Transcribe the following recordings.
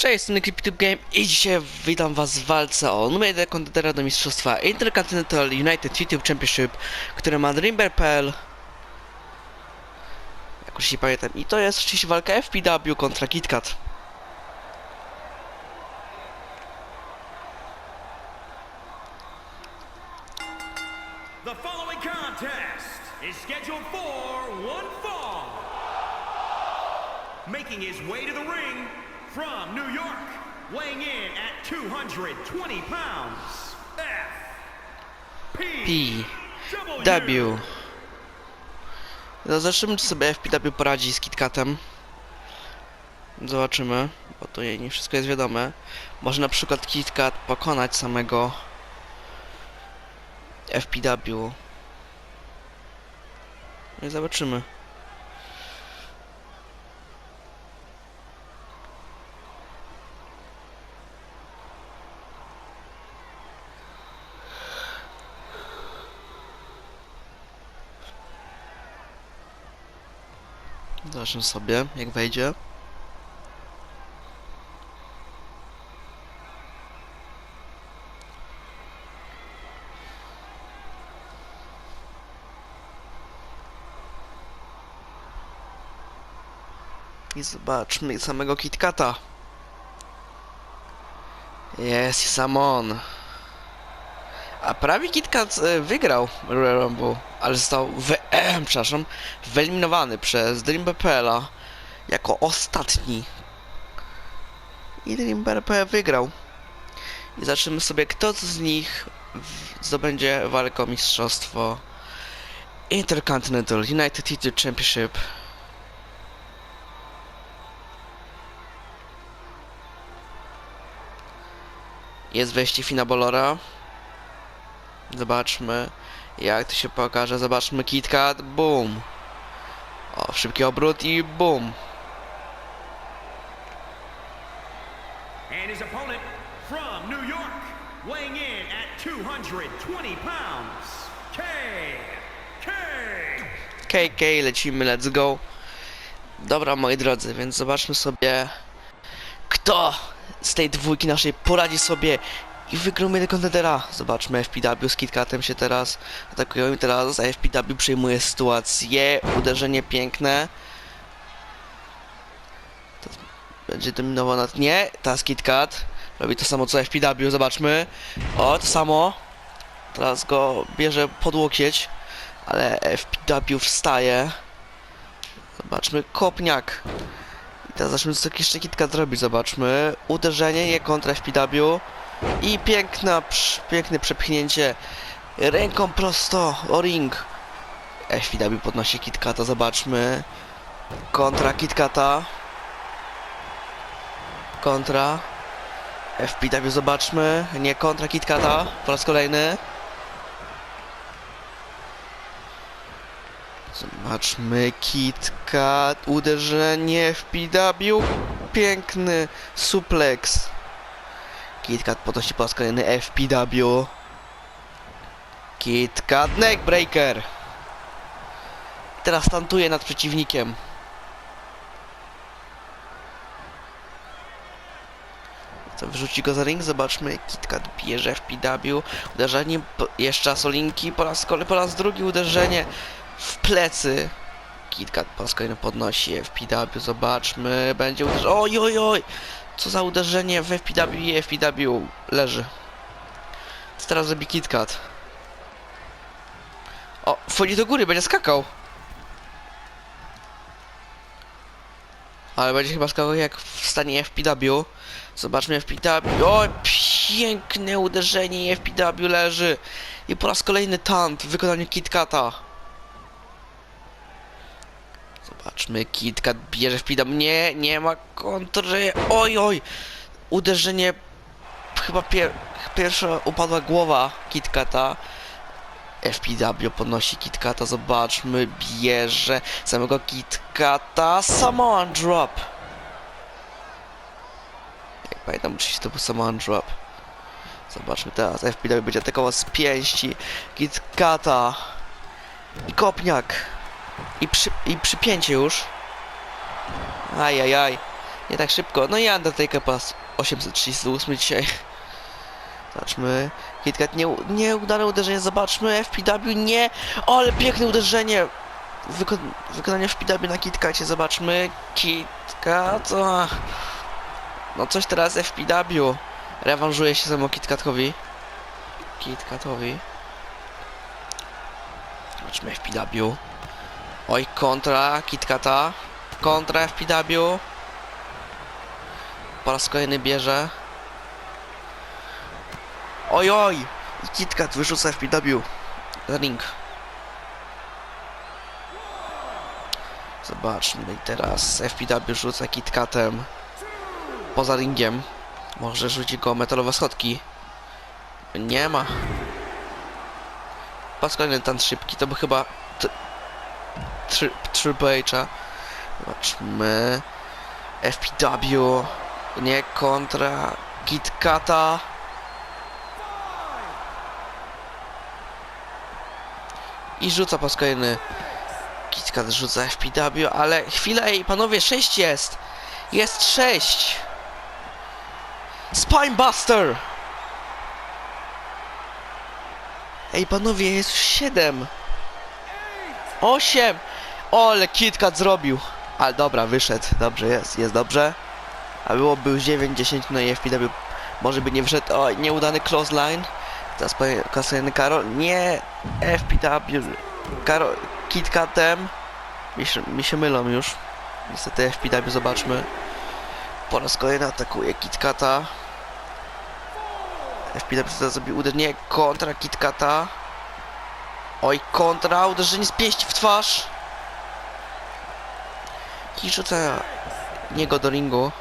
Cześć, jestem Cryptip Game i dzisiaj witam was w walce o numer 1 kontendera do mistrzostwa Intercontinental United YouTube Championship, które ma Dreambear.pl Jak już nie pamiętam. I to jest oczywiście walka FPW kontra KitKat. The following contest is scheduled for one fall. Making his way to the ring from New York, weighing in at 220 pounds, F. P. W. Zobaczymy czy sobie FPW poradzi z KitKatem. Zobaczymy, bo jej nie wszystko jest wiadome. Może na przykład KitKat pokonać samego FPW. No i zobaczymy. Zobaczymy sobie, jak wejdzie. I zobaczmy samego KitKata. Jest Samon. A prawie KitKat e, wygrał Royal Rumble, ale został wy, przepraszam, wyeliminowany przez Dream.pl jako ostatni. I Dream.pl wygrał. I zobaczymy sobie, kto z nich zdobędzie walkę o mistrzostwo Intercontinental United Title Championship. Jest wejście Fina Bolora. Zobaczmy, jak to się pokaże. Zobaczmy KitKat. Boom. O, szybki obrót i boom. And his opponent from New York, weighing in at 220 pounds, K. K. KK, lecimy, let's go. Dobra, moi drodzy, więc zobaczmy sobie, kto z tej dwójki naszej poradzi sobie i wygramy kontendera. Zobaczmy, FPW z KitKatem się teraz atakują i teraz FPW przejmuje sytuację. Uderzenie piękne. To będzie dominował nad... Nie, teraz KitKat. Robi to samo co FPW, zobaczmy. O, to samo. Teraz go bierze pod łokieć ale FPW wstaje. Zobaczmy, kopniak. I teraz zobaczmy, co jeszcze kitka zrobi, zobaczmy. Uderzenie, nie kontra FPW. I piękna, piękne przepchnięcie ręką prosto o ring. FPW podnosi KitKata, zobaczmy. Kontra KitKata. Kontra. FPW zobaczmy. Nie kontra KitKata. Po raz kolejny. Zobaczmy KitKat, uderzenie w PW, piękny suplex. KitKat podnosi po raz kolejny FPW. KitKat neckbreaker. Teraz stantuje nad przeciwnikiem. Co, wrzuci go za ring? Zobaczmy. KitKat bierze FPW. Uderzenie jeszcze Solinki. Po raz po raz drugi uderzenie w plecy. KitKat po raz kolejny podnosi FPW, zobaczmy, będzie uderzenie, oj, oj, oj, co za uderzenie w FPW i FPW leży. Teraz zrobi KitKat? O, wchodzi do góry, będzie skakał. Ale będzie chyba skakał jak w stanie FPW. Zobaczmy FPW, o, piękne uderzenie FPW leży. I po raz kolejny tant w wykonaniu KitKata. Zobaczmy, KitKat bierze w pidam. Nie, nie ma kontry. Oj, oj. Uderzenie. Chyba pier pierwsza upadła głowa KitKata. FPW podnosi KitKata. Zobaczmy, bierze samego KitKata. Samoan drop. Jak pamiętam, oczywiście to był Samoan drop. Zobaczmy teraz. FPW będzie atakował z pięści KitKata. I kopniak. I, przy, I przypięcie już. Ajajaj. Nie tak szybko. No i Undertaker po raz 838 dzisiaj. Zobaczmy. KitKat nie, nieudane uderzenie, zobaczmy. FPW nie. O, ale piękne uderzenie. Wyko wykonanie FPW na KitKacie, zobaczmy. KitKat. O. No coś teraz FPW. Rewanżuje się samo KitKatowi. KitKatowi. Zobaczmy FPW. Oj, kontra KitKata. Kontra FPW. Po raz kolejny bierze. Oj, oj! KitKat wyrzuca FPW. ring. Zobaczmy i teraz FPW rzuca KitKatem poza ringiem. Może rzuci go metalowe schodki. Nie ma. Pas kolejny tan szybki, to by chyba tri- Triple H'a. Zobaczmy. FPW. Nie kontra KitKata. I rzuca pas kolejny. KitKat rzuca FPW, ale chwila, ej, panowie, 6 jest! Jest 6! Spinebuster! Ej, panowie, jest 7! 8! O, ale KitKat zrobił! Ale dobra, wyszedł. Dobrze jest, jest dobrze. A byłoby już 9, 10, no FPW może by nie wszedł. O, nieudany close line. Teraz kasujemy Karol. Nie, FPW. Karol, KitKatem. Mi mi się mylą już. Niestety FPW zobaczmy. Po raz kolejny atakuje KitKata. FPW teraz zrobił uderzenie kontra KitKata. Oj, kontra, uderzenie z pięści w twarz. I rzuca niego do ringu.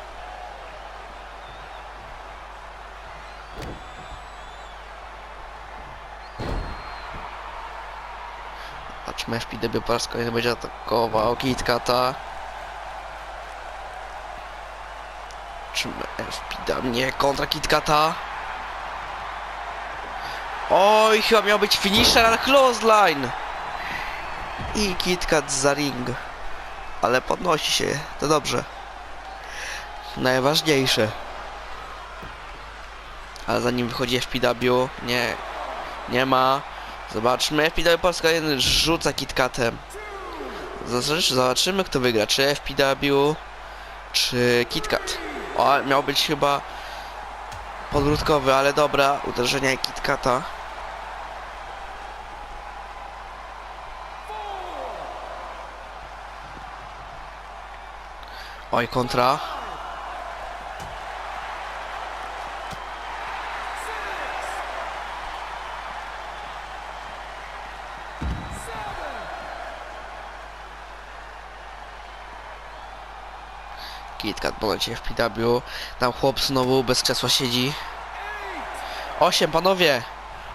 Patrzmy, FPW po raz kolejny będzie atakował KitKata. Czym FPW nie kontra KitKata. Oj, chyba miał być finisher na clothesline. I KitKat za ring. Ale podnosi się, to dobrze. Najważniejsze. Ale zanim wychodzi FPW, nie, nie ma. Zobaczmy, FPW Polska 1 rzuca KitKatem. Zobaczymy, kto wygra, czy FPW, czy KitKat. O, miał być chyba podwrótkowy, ale dobra, uderzenia KitKata. Oj, kontra. KitKat poleci FPW. Tam chłop znowu bez krzesła siedzi. Osiem, panowie!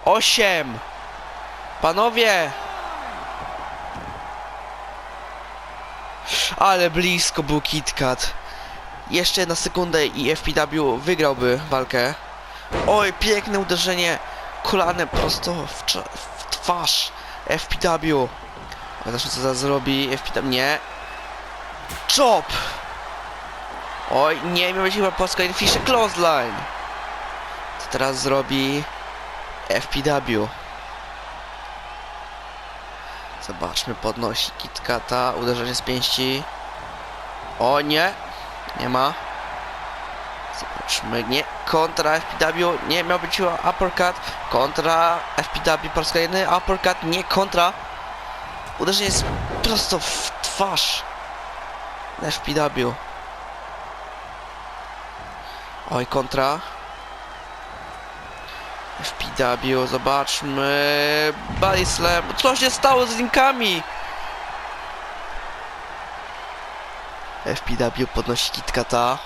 Osiem! Panowie! Ale blisko był KitKat. Jeszcze jedna sekundę i FPW wygrałby walkę. Oj, piękne uderzenie kolanem prosto w, w twarz FPW. Zobaczmy co zaraz zrobi FPW. Nie. Chop! Oj, nie, miał być chyba po raz kolejny Fisher Clothesline. Co teraz zrobi FPW? Zobaczmy, podnosi KitKata, uderzenie z pięści. O nie, nie ma. Zobaczmy, nie, kontra FPW, nie, miał być uppercut, kontra FPW po raz kolejny, uppercut, nie, kontra. Uderzenie jest prosto w twarz FPW. Oj, kontra. FPW, zobaczmy. Body slam. Co się stało z linkami? FPW podnosi KitKata.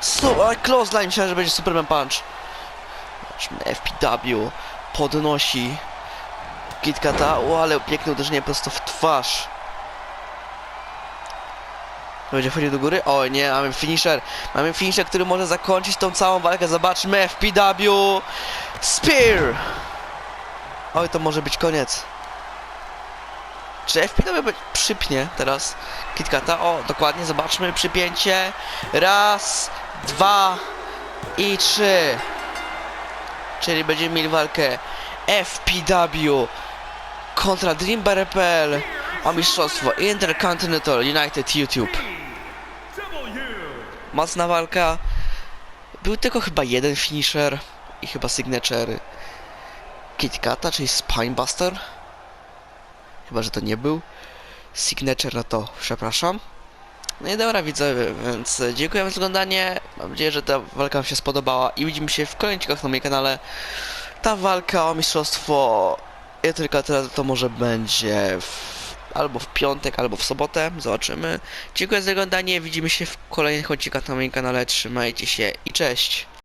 Co? Oj, close line. Myślałem, że będzie Superman Punch. Zobaczmy, FPW podnosi KitKata. O, ale piękne uderzenie prosto w twarz. Będzie wchodził do góry? O nie, mamy finisher. Mamy finisher, który może zakończyć tą całą walkę. Zobaczmy, FPW Spear! Oj, to może być koniec. Czy FPW przypnie teraz KitKata? O, dokładnie, zobaczmy, przypięcie. Raz, dwa i trzy. Czyli będziemy mieli walkę FPW kontra Dream o mistrzostwo Intercontinental United YouTube. Mocna walka. Był tylko chyba jeden finisher i chyba signature KitKata, czyli Spinebuster. Chyba, że to nie był. Signature, no to przepraszam. No i dobra widzowie, więc dziękuję za oglądanie. Mam nadzieję, że ta walka Wam się spodobała i widzimy się w kolejnych ciekawach na moim kanale. Ta walka o mistrzostwo ja tylko teraz to może będzie w, albo w piątek, albo w sobotę. Zobaczymy. Dziękuję za oglądanie. Widzimy się w kolejnych odcinkach na moim kanale. Trzymajcie się i cześć.